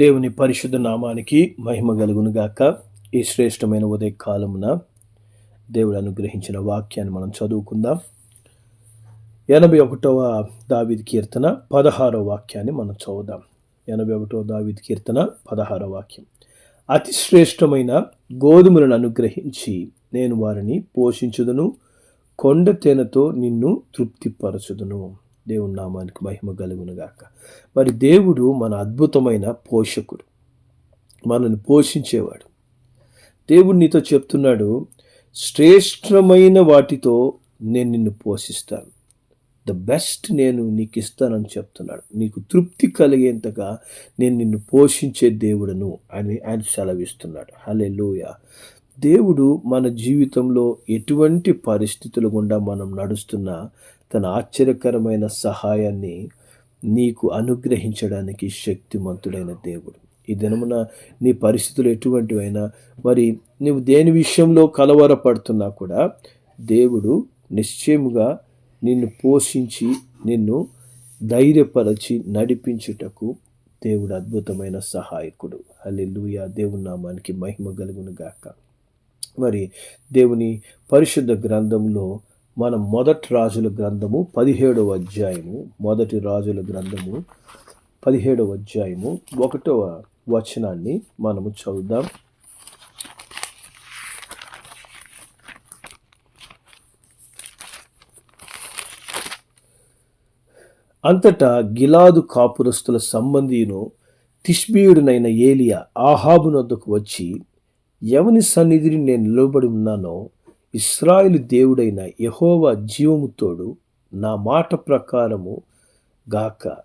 దేవుని పరిశుద్ధ నామానికి మహిమ కలుగునుగాక ఈ శ్రేష్టమైన ఉదయ కాలమున దేవుడు అనుగ్రహించిన వాక్యాన్ని మనం చదువుకుందాం. ఎనభై ఒకటవ దావిద్ కీర్తన పదహారవ వాక్యాన్ని మనం చదువుదాం. ఎనభై ఒకటవ దావిద్ కీర్తన పదహారవ వాక్యం. అతి శ్రేష్టమైన గోధుమలను అనుగ్రహించి నేను వారిని పోషించుదును కొండ తేనెతో నిన్ను తృప్తిపరచుదును. దేవుని నామానికి మహిమ కలుగునుగాక. మరి దేవుడు మన అద్భుతమైన పోషకుడు. మనల్ని పోషించేవాడు. దేవుడు నీతో చెప్తున్నాడు శ్రేష్టమైన వాటితో నేను నిన్ను పోషిస్తాను. ద బెస్ట్ నేను నీకు ఇస్తానని చెప్తున్నాడు. నీకు తృప్తి కలిగేంతగా నేను నిన్ను పోషించే దేవుడను అని ఆయన సెలవిస్తున్నాడు. హలే దేవుడు మన జీవితంలో ఎటువంటి పరిస్థితుల గుండా మనం నడుస్తున్నా తన ఆశ్చర్యకరమైన సహాయాన్ని నీకు అనుగ్రహించడానికి శక్తిమంతుడైన దేవుడు. ఈ దినమున నీ పరిస్థితులు ఎటువంటివైనా మరి నువ్వు దేని విషయంలో కలవరపడుతున్నా కూడా దేవుడు నిశ్చయముగా నిన్ను పోషించి నిన్ను ధైర్యపరచి నడిపించుటకు దేవుడు అద్భుతమైన సహాయకుడు. హల్లెలూయా. దేవుని నామానికి మహిమ కలుగును గాక మరి దేవుని పరిశుద్ధ గ్రంథంలో మనం మొదటి రాజుల గ్రంథము పదిహేడవ అధ్యాయము. మొదటి రాజుల గ్రంథము పదిహేడవ అధ్యాయము. ఒకటవ వచనాన్ని మనము చదువుదాం. అంతటా గిలాదు కాపురస్తుల సంబంధియును తిష్బీయుడినైన ఏలియా ఆహాబునొద్దకు వచ్చి ఎవని సన్నిధిని నేను నిలబడి ఉన్నానో ఇస్రాయిలు దేవుడైన యహోవ జీవముతోడు నా మాట ప్రకారము గాక.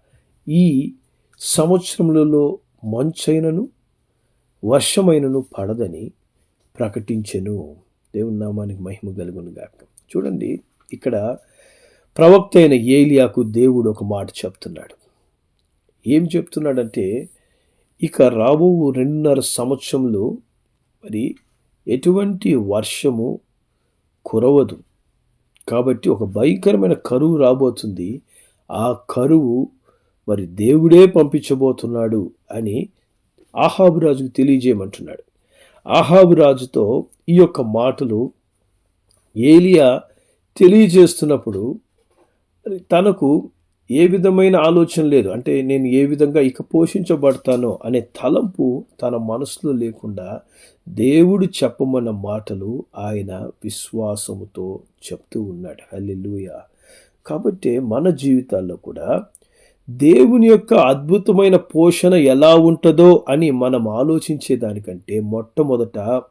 ఈ సంవత్సరములలో మంచైనను వర్షమైనను పడదని ప్రకటించెను. దేవుని నామానికి మహిమ కలుగును గాక. చూడండి ఇక్కడ ప్రవక్త అయిన ఏలియాకు దేవుడు ఒక మాట చెప్తున్నాడు. ఏం చెప్తున్నాడంటే ఇక రాబో రెండున్నర సంవత్సరంలో మరి ఎటువంటి వర్షము కురవదు. కాబట్టి ఒక భయంకరమైన కరువు రాబోతుంది. ఆ కరువు మరి దేవుడే పంపించబోతున్నాడు అని ఆహాబు రాజుకు తెలియజేయమంటున్నాడు. ఆహాబు రాజుతో ఈ యొక్క మాటలు ఏలియా తెలియజేస్తున్నప్పుడు తనకు ఏ విధమైన ఆలోచన లేదు. అంటే నేను ఏ విధంగా ఇక పోషించబడతానో అనే తలంపు తన మనసులో లేకుండా దేవుడు చెప్పమన్న మాటలు ఆయన విశ్వాసముతో చెప్తూ ఉన్నాడు. హల్లెలూయ. కాబట్టి మన జీవితాల్లో కూడా దేవుని యొక్క అద్భుతమైన పోషణ ఎలా ఉంటుందో అని మనం ఆలోచించే దానికంటే మొట్టమొదట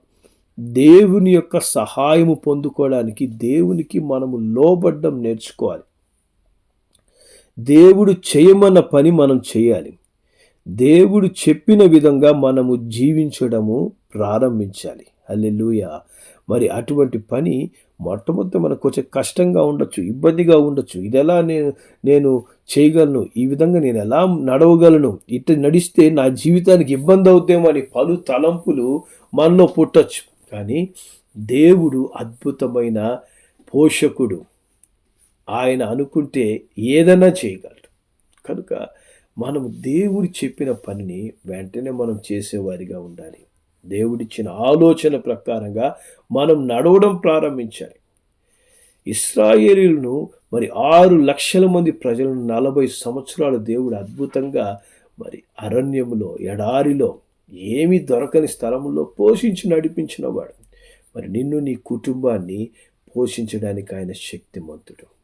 దేవుని యొక్క సహాయము పొందుకోవడానికి దేవునికి మనము లోబడ్డం నేర్చుకోవాలి. దేవుడు చేయమన్న పని మనం చేయాలి. దేవుడు చెప్పిన విధంగా మనము జీవించడము ప్రారంభించాలి. అల్లెలుయ మరి అటువంటి పని మొట్టమొదటి మనకు కొంచెం కష్టంగా ఉండొచ్చు ఇబ్బందిగా ఉండొచ్చు. ఇది ఎలా నేను నేను చేయగలను? ఈ విధంగా నేను ఎలా నడవగలను? ఇట్లా నడిస్తే నా జీవితానికి ఇబ్బంది అవుతేమో అని పలు తలంపులు మనలో పుట్టచ్చు. కానీ దేవుడు అద్భుతమైన పోషకుడు. ఆయన అనుకుంటే ఏదైనా చేయగలడు. కనుక మనం దేవుడు చెప్పిన పనిని వెంటనే మనం చేసేవారిగా ఉండాలి. దేవుడిచ్చిన ఆలోచన ప్రకారంగా మనం నడవడం ప్రారంభించాలి. ఇస్రాయేలీలను మరి ఆరు లక్షల మంది ప్రజలను నలభై సంవత్సరాలు దేవుడు అద్భుతంగా మరి అరణ్యంలో ఎడారిలో ఏమీ దొరకని స్థలంలో పోషించి నడిపించినవాడు. మరి నిన్ను నీ కుటుంబాన్ని పోషించడానికి ఆయన శక్తిమంతుడు.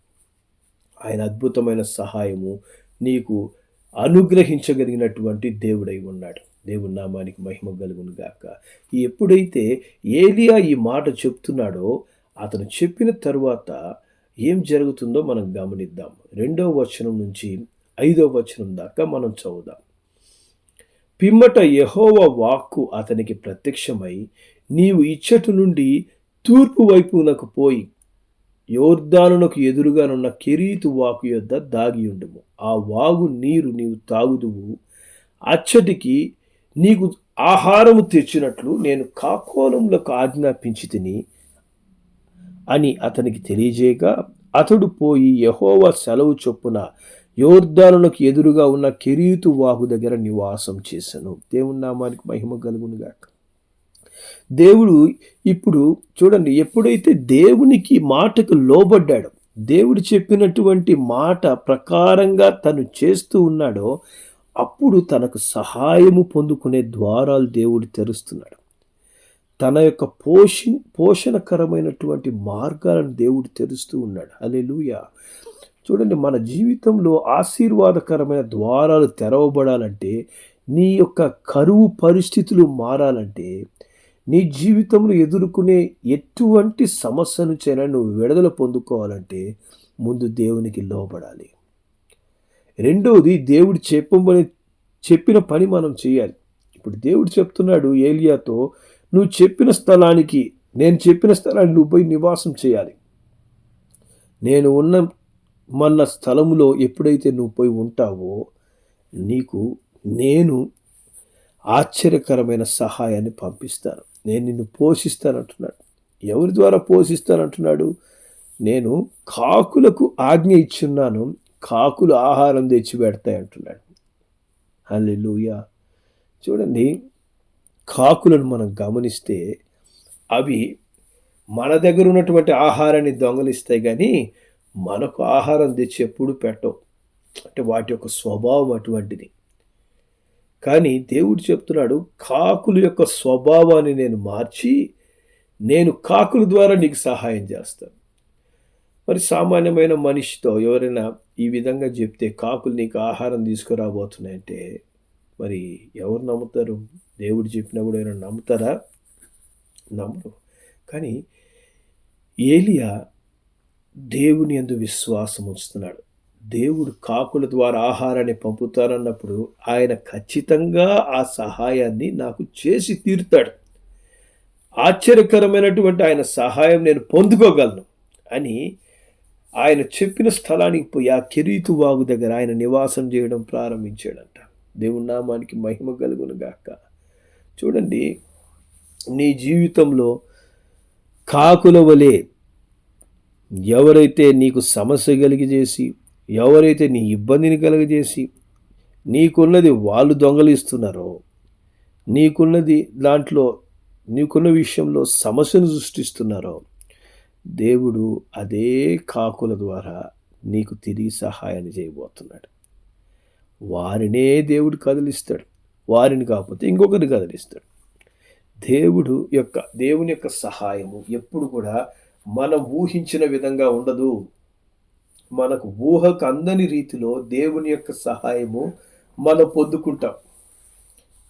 ఆయన అద్భుతమైన సహాయము నీకు అనుగ్రహించగలిగినటువంటి దేవుడై ఉన్నాడు. దేవుని నామానికి మహిమ కలుగును గాక. ఎప్పుడైతే ఏలియా ఈ మాట చెప్తున్నాడో అతను చెప్పిన తరువాత ఏం జరుగుతుందో మనం గమనిద్దాం. రెండవ వచనం నుంచి ఐదవ వచనం దాకా మనం చదువుదాం. పిమ్మట యహోవ వాక్కు అతనికి ప్రత్యక్షమై నీవు ఇచ్చటి నుండి తూర్పు వైపునకు పోయి యోర్ధానునకు ఎదురుగానున్న కెరీతు వాకు యొద్ద దాగి ఉండుము. ఆ వాగు నీరు నీవు తాగుదువు. అచ్చటికి నీకు ఆహారము తెచ్చినట్లు నేను కాకోలములకు ఆజ్ఞాపించి తిని అని అతనికి తెలియజేయగా అతడు పోయి యహోవ సెలవు చొప్పున యోర్ధానులకు ఎదురుగా ఉన్న కెరీతు వాగు దగ్గర నివాసం చేశాను దేవుని నామానికి మహిమ కలుగునుగాక. దేవుడు ఇప్పుడు చూడండి ఎప్పుడైతే దేవునికి మాటకు లోబడ్డాడు దేవుడు చెప్పినటువంటి మాట ప్రకారంగా తను చేస్తూ ఉన్నాడో అప్పుడు తనకు సహాయము పొందుకునే ద్వారాలు దేవుడు తెరుస్తున్నాడు. తన యొక్క పోషి పోషణకరమైనటువంటి మార్గాలను దేవుడు తెరుస్తూ ఉన్నాడు. అలెలుయ చూడండి మన జీవితంలో ఆశీర్వాదకరమైన ద్వారాలు తెరవబడాలంటే నీ యొక్క కరువు పరిస్థితులు మారాలంటే నీ జీవితంలో ఎదుర్కొనే ఎటువంటి సమస్య నుంచైనా నువ్వు విడుదల పొందుకోవాలంటే ముందు దేవునికి లోబడాలి. రెండవది దేవుడు చెప్పమని చెప్పిన పని మనం చేయాలి. ఇప్పుడు దేవుడు చెప్తున్నాడు ఏలియాతో నువ్వు చెప్పిన స్థలానికి నేను చెప్పిన స్థలానికి నువ్వు పోయి నివాసం చేయాలి. నేను ఉన్న మన స్థలములో ఎప్పుడైతే నువ్వు పోయి ఉంటావో నీకు నేను ఆశ్చర్యకరమైన సహాయాన్ని పంపిస్తాను. నేను నిన్ను పోషిస్తానంటున్నాడు. ఎవరి ద్వారా పోషిస్తానంటున్నాడు? నేను కాకులకు ఆజ్ఞ ఇచ్చున్నాను కాకులు ఆహారం తెచ్చి పెడతాయి అంటున్నాడు. అల్లెలుయ చూడండి కాకులను మనం గమనిస్తే అవి మన దగ్గర ఉన్నటువంటి ఆహారాన్ని దొంగలిస్తాయి కానీ మనకు ఆహారం తెచ్చి ఎప్పుడు పెట్టవు. అంటే వాటి యొక్క స్వభావం అటువంటిది. కానీ దేవుడు చెప్తున్నాడు కాకుల యొక్క స్వభావాన్ని నేను మార్చి నేను కాకుల ద్వారా నీకు సహాయం చేస్తాను. మరి సామాన్యమైన మనిషితో ఎవరైనా ఈ విధంగా చెప్తే కాకులు నీకు ఆహారం తీసుకురాబోతున్నాయంటే మరి ఎవరు నమ్ముతారు? దేవుడు చెప్పినా కూడా ఎవరైనా నమ్ముతారా? నమ్మరు. కానీ ఏలియా దేవుని ఎందు విశ్వాసం ఉంచుతున్నాడు. దేవుడు కాకుల ద్వారా ఆహారాన్ని పంపుతానన్నప్పుడు ఆయన ఖచ్చితంగా ఆ సహాయాన్ని నాకు చేసి తీరుతాడు. ఆశ్చర్యకరమైనటువంటి ఆయన సహాయం నేను పొందుకోగలను అని ఆయన చెప్పిన స్థలానికి పోయి ఆ కెరీతు వాగు దగ్గర ఆయన నివాసం చేయడం ప్రారంభించాడంట. దేవుని నామానికి మహిమ కలుగును గాక. చూడండి నీ జీవితంలో కాకుల వలె ఎవరైతే నీకు సమస్య కలిగజేసి ఎవరైతే నీ ఇబ్బందిని కలుగజేసి నీకున్నది వాళ్ళు దొంగలిస్తున్నారో నీకున్నది దాంట్లో నీకున్న విషయంలో సమస్యను సృష్టిస్తున్నారో దేవుడు అదే కాకుల ద్వారా నీకు తిరిగి సహాయాన్ని చేయబోతున్నాడు. వారినే దేవుడు కదిలిస్తాడు. వారిని కాకపోతే ఇంకొకరిని కదిలిస్తాడు. దేవుడు యొక్క దేవుని యొక్క సహాయము ఎప్పుడు కూడా మనం ఊహించిన విధంగా ఉండదు. మనకు ఊహకు అందని రీతిలో దేవుని యొక్క సహాయము మనం పొందుకుంటాం.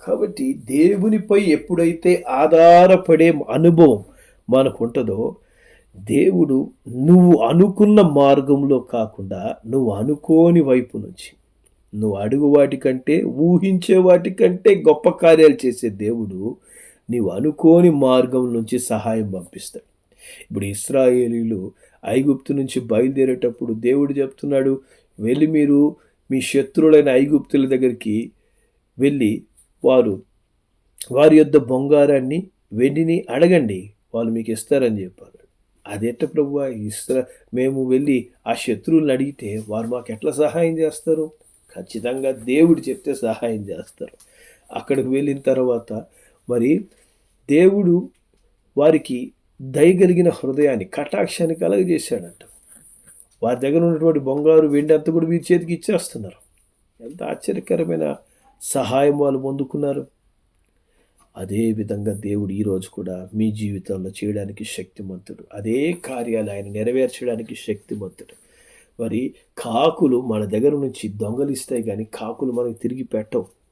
కాబట్టి దేవునిపై ఎప్పుడైతే ఆధారపడే అనుభవం మనకు ఉంటుందో దేవుడు నువ్వు అనుకున్న మార్గంలో కాకుండా నువ్వు అనుకోని వైపు నుంచి నువ్వు అడుగు వాటికంటే ఊహించే వాటికంటే గొప్ప కార్యాలు చేసే దేవుడు నీవు అనుకోని మార్గం నుంచి సహాయం పంపిస్తాడు. ఇప్పుడు ఇస్రాయేలీలు ఐగుప్తు నుంచి బయలుదేరేటప్పుడు దేవుడు చెప్తున్నాడు వెళ్ళి మీరు మీ శత్రువులైన ఐగుప్తుల దగ్గరికి వెళ్ళి వారు వారి యొద్ద బొంగారాన్ని వెండిని అడగండి వాళ్ళు మీకు ఇస్తారని చెప్పారు. అదెట్ట ప్రభు ఇస్తా మేము వెళ్ళి ఆ శత్రువులను అడిగితే వారు మాకు ఎట్లా సహాయం చేస్తారు? ఖచ్చితంగా దేవుడు చెప్తే సహాయం చేస్తారు. అక్కడికి వెళ్ళిన తర్వాత మరి దేవుడు వారికి దయగలిగిన హృదయాన్ని కటాక్షాన్ని కలగజేశాడంట. వారి దగ్గర ఉన్నటువంటి బొంగారు వెండి అంతా కూడా వీరి చేతికి ఇచ్చేస్తున్నారు. ఎంత ఆశ్చర్యకరమైన సహాయం వాళ్ళు పొందుకున్నారు. అదేవిధంగా దేవుడు ఈరోజు కూడా మీ జీవితంలో చేయడానికి శక్తిమంతుడు. అదే కార్యాలు ఆయన నెరవేర్చడానికి శక్తిమంతుడు. మరి కాకులు మన దగ్గర నుంచి దొంగలిస్తాయి కానీ కాకులు మనకు తిరిగి పెట్టవు.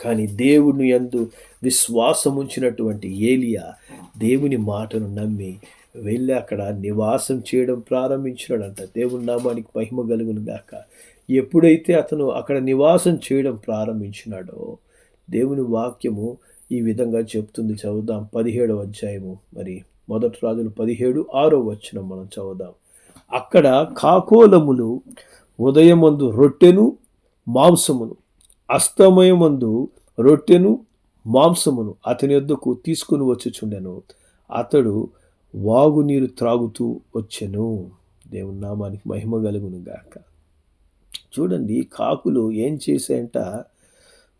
కానీ దేవుని ఎందు విశ్వాసం ఉంచినటువంటి ఏలియా దేవుని మాటను నమ్మి వెళ్ళి అక్కడ నివాసం చేయడం ప్రారంభించినాడంట. దేవుని నామానికి మహిమ కలుగును గాక. ఎప్పుడైతే అతను అక్కడ నివాసం చేయడం ప్రారంభించినాడో దేవుని వాక్యము ఈ విధంగా చెప్తుంది. చదువుదాం పదిహేడవ అధ్యాయము. మరి మొదటి రాజులు పదిహేడు ఆరో వచ్చిన మనం చదువుదాం. అక్కడ కాకోలములు ఉదయమందు రొట్టెను మాంసమును అస్తమయమందు రొట్టెను మాంసమును అతని వద్దకు తీసుకుని వచ్చుచుండెను. అతడు వాగునీరు త్రాగుతూ వచ్చెను. దేవుని నామానికి మహిమ కలుగును గాక. చూడండి కాకులు ఏం చేశాయంట?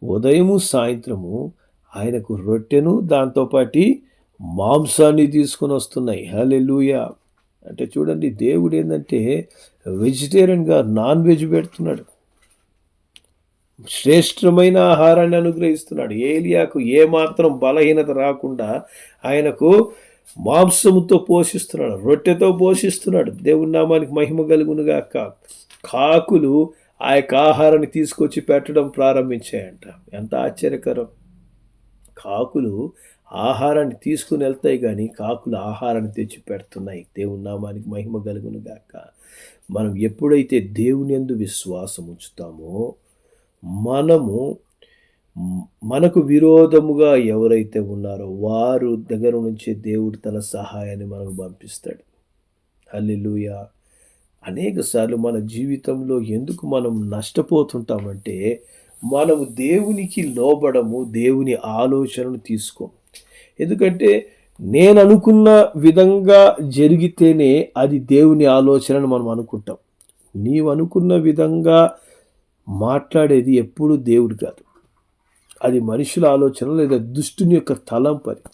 ఉదయము సాయంత్రము ఆయనకు రొట్టెను దాంతోపాటి మాంసాన్ని తీసుకొని వస్తున్నాయి. హలెలుయ అంటే చూడండి దేవుడు ఏంటంటే వెజిటేరియన్గా నాన్ వెజ్ పెడుతున్నాడు. శ్రేష్టమైన ఆహారాన్ని అనుగ్రహిస్తున్నాడు. ఏలియాకు ఏమాత్రం బలహీనత రాకుండా ఆయనకు మాంసముతో పోషిస్తున్నాడు. రొట్టెతో పోషిస్తున్నాడు. దేవుని నామానికి మహిమ కలుగునుగాక. కాకులు ఆ యొక్క ఆహారాన్ని తీసుకొచ్చి పెట్టడం ప్రారంభించాయంట. ఎంత ఆశ్చర్యకరం. కాకులు ఆహారాన్ని తీసుకుని వెళ్తాయి కానీ కాకులు ఆహారాన్ని తెచ్చి పెడుతున్నాయి. దేవుని నామానికి మహిమ కలుగునుగాక. మనం ఎప్పుడైతే దేవుని ఎందు విశ్వాసం ఉంచుతామో మనము మనకు విరోధముగా ఎవరైతే ఉన్నారో వారు దగ్గర నుంచి దేవుడు తన సహాయాన్ని మనకు పంపిస్తాడు. అల్లెలుయ అనేక సార్లు మన జీవితంలో ఎందుకు మనం నష్టపోతుంటామంటే మనము దేవునికి లోబడము దేవుని ఆలోచనను తీసుకో ఎందుకంటే నేను అనుకున్న విధంగా జరిగితేనే అది దేవుని ఆలోచనను మనం అనుకుంటాం. నీవు అనుకున్న విధంగా మాట్లాడేది ఎప్పుడూ దేవుడు కాదు. అది మనుషుల ఆలోచన లేదా దుష్టుని యొక్క తలంపరి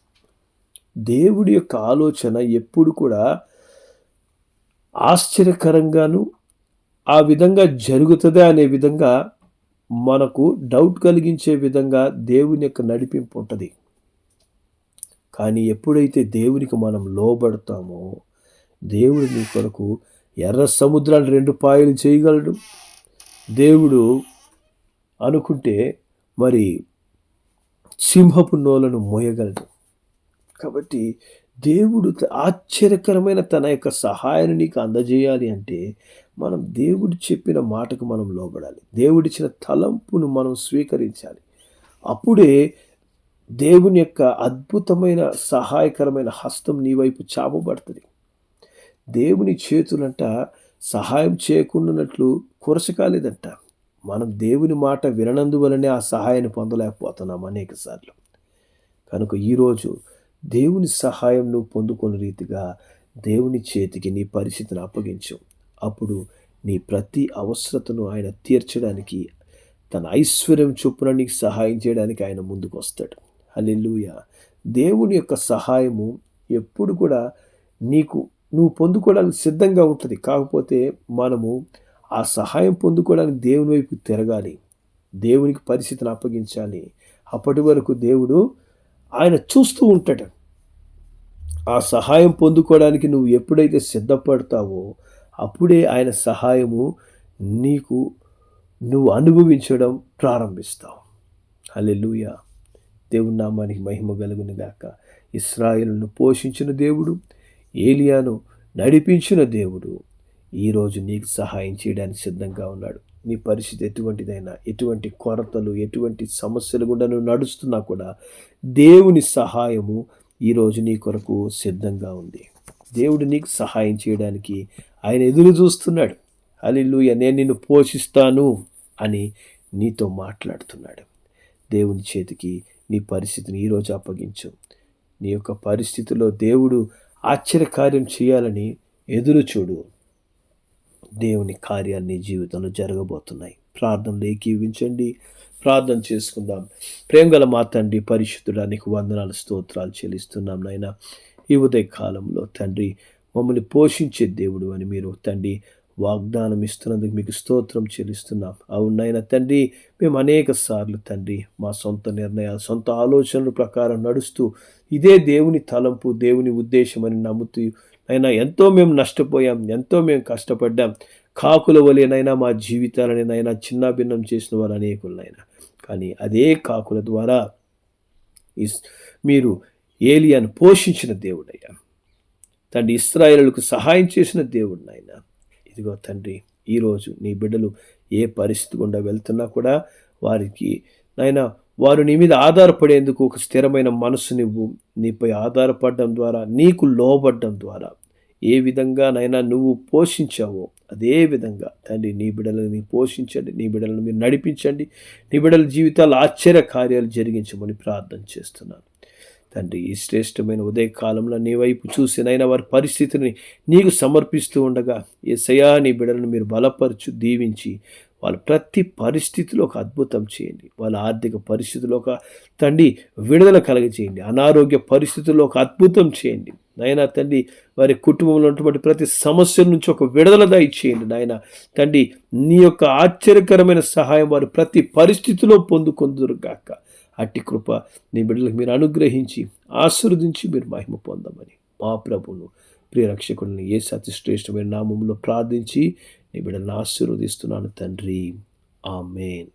దేవుడి యొక్క ఆలోచన ఎప్పుడు కూడా ఆశ్చర్యకరంగాను ఆ విధంగా జరుగుతుందా అనే విధంగా మనకు డౌట్ కలిగించే విధంగా దేవుని యొక్క నడిపింపు ఉంటుంది. కానీ ఎప్పుడైతే దేవునికి మనం లోబడతామో దేవుడు నీ కొరకు ఎర్ర సముద్రాలు రెండు పాయలు చేయగలడు. దేవుడు అనుకుంటే మరి సింహపు నోలను మోయగలడు. కాబట్టి దేవుడు ఆశ్చర్యకరమైన తన యొక్క సహాయాన్ని నీకు అందజేయాలి అంటే మనం దేవుడు చెప్పిన మాటకు మనం లోబడాలి. దేవుడిచ్చిన తలంపును మనం స్వీకరించాలి. అప్పుడే దేవుని యొక్క అద్భుతమైన సహాయకరమైన హస్తం నీ వైపు చాపబడుతుంది. దేవుని చేతులంట సహాయం చేయకుండానట్లు కురసకాలేదంట మనం దేవుని మాట విననందువలనే ఆ సహాయాన్ని పొందలేకపోతున్నాం అనేక సార్లు. కనుక ఈరోజు దేవుని సహాయం నువ్వు పొందుకున్న రీతిగా దేవుని చేతికి నీ పరిస్థితిని అప్పగించు. అప్పుడు నీ ప్రతి అవసరతను ఆయన తీర్చడానికి తన ఐశ్వర్యం చొప్పున నీకు సహాయం చేయడానికి ఆయన ముందుకు వస్తాడు అల్లెలుయ దేవుని యొక్క సహాయము ఎప్పుడు కూడా నీకు నువ్వు పొందుకోవడానికి సిద్ధంగా ఉంటుంది. కాకపోతే మనము ఆ సహాయం పొందుకోవడానికి దేవుని వైపు తిరగాలి. దేవునికి పరిస్థితిని అప్పగించాలి. అప్పటి వరకు దేవుడు ఆయన చూస్తూ ఉంటాడు. ఆ సహాయం పొందుకోవడానికి నువ్వు ఎప్పుడైతే సిద్ధపడతావో అప్పుడే ఆయన సహాయము నీకు నువ్వు అనుభవించడం ప్రారంభిస్తావు. అల్లెలుయ దేవుని నామానికి మహిమ కలుగునిగాక ఇస్రాయిల్ను పోషించిన దేవుడు ఏలియాను నడిపించిన దేవుడు. ఈరోజు నీకు సహాయం చేయడానికి సిద్ధంగా ఉన్నాడు. నీ పరిస్థితి ఎటువంటిదైనా ఎటువంటి కొరతలు ఎటువంటి సమస్యలు కూడా నువ్వు నడుస్తున్నా కూడా దేవుని సహాయము ఈరోజు నీ కొరకు సిద్ధంగా ఉంది. దేవుడు నీకు సహాయం చేయడానికి ఆయన ఎదురు చూస్తున్నాడు. అలిల్లుయ నేను నిన్ను పోషిస్తాను అని నీతో మాట్లాడుతున్నాడు. దేవుని చేతికి నీ పరిస్థితిని ఈరోజు అప్పగించు. నీ యొక్క పరిస్థితిలో దేవుడు ఆశ్చర్యకార్యం చేయాలని ఎదురు చూడు. దేవుని కార్యాన్ని జీవితంలో జరగబోతున్నాయి. ప్రార్థనలు ఏకీవించండి ప్రార్థన చేసుకుందాం. ప్రేమగల మా తండ్రి పరిశుద్ధుడా నీకు వందనాలు స్తోత్రాలు చెల్లిస్తున్నాం నాయన. ఈ ఉదయ కాలంలో తండ్రి మమ్మల్ని పోషించే దేవుడు అని మీరు తండ్రి వాగ్దానం ఇస్తున్నందుకు మీకు స్తోత్రం చెల్లిస్తున్నాం. అవునైనా తండ్రి మేము అనేక సార్లు తండ్రి మా సొంత నిర్ణయాలు సొంత ఆలోచనల ప్రకారం నడుస్తూ ఇదే దేవుని తలంపు దేవుని ఉద్దేశం అని నమ్ముతూ అయినా ఎంతో మేము నష్టపోయాం ఎంతో మేము కష్టపడ్డాం. కాకుల వలెనైనా మా జీవితాలనేనైనా చిన్న భిన్నం చేసిన వారు అనేకులైనా కానీ అదే కాకుల ద్వారా మీరు ఏలియాను పోషించిన దేవుడయ్యా. తండ్రి ఇస్రాయేలులకు సహాయం చేసిన దేవుడినైనా ఇదిగో తండ్రి ఈరోజు నీ బిడ్డలు ఏ పరిస్థితి గుండా వెళ్తున్నా కూడా వారికి నాయన వారు నీ మీద ఆధారపడేందుకు ఒక స్థిరమైన మనసు నువ్వు నీపై ఆధారపడడం ద్వారా నీకు లోబడ్డం ద్వారా ఏ విధంగా నైనా నువ్వు పోషించావో అదే విధంగా తండ్రి నీ బిడ్డలని పోషించండి నీ బిడ్డలను మీరు నడిపించండి నీ బిడ్డల జీవితాలు ఆశ్చర్య కార్యాలు జరిగించమని ప్రార్థన చేస్తున్నాను. తండ్రి ఈ శ్రేష్టమైన ఉదయకాలంలో నీ వైపు చూసి నైనా వారి పరిస్థితిని నీకు సమర్పిస్తూ ఉండగా ఏ సయాని బిడలను మీరు బలపరచు దీవించి వాళ్ళ ప్రతి పరిస్థితిలో ఒక అద్భుతం చేయండి. వాళ్ళ ఆర్థిక పరిస్థితిలో ఒక తండ్రి విడుదల కలగజేయండి. అనారోగ్య పరిస్థితుల్లో ఒక అద్భుతం చేయండి. నాయన తండ్రి వారి కుటుంబంలో ఉన్నటువంటి ప్రతి సమస్యల నుంచి ఒక విడుదల దయచేయండి. నాయన తండ్రి నీ యొక్క ఆశ్చర్యకరమైన సహాయం వారు ప్రతి పరిస్థితిలో పొందుకొందురు గాక అట్టి కృప నీ బిడ్డలకు మీరు అనుగ్రహించి ఆశీర్వదించి మీరు మహిమ పొందమని. మా ప్రభును ప్రియరక్షకుడిని ఏ అతిశ్రేష్టమైన నామంలో ప్రార్థించి నీ బిడ్డలను ఆశీర్వదిస్తున్నాను తండ్రి. ఆమెన్.